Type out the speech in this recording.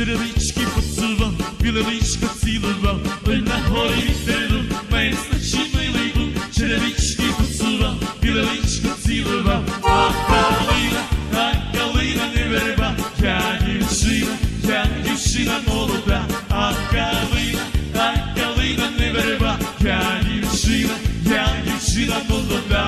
Черевички поцілував, білеричка цілува, ой на горі вітеру, мене значі милий черевички поцілував, білеричка цілував, а калина, а калина не верба, я дівчина, я дівчина молода, а калина, а калина не верба, я дівчина, я дівчина молода.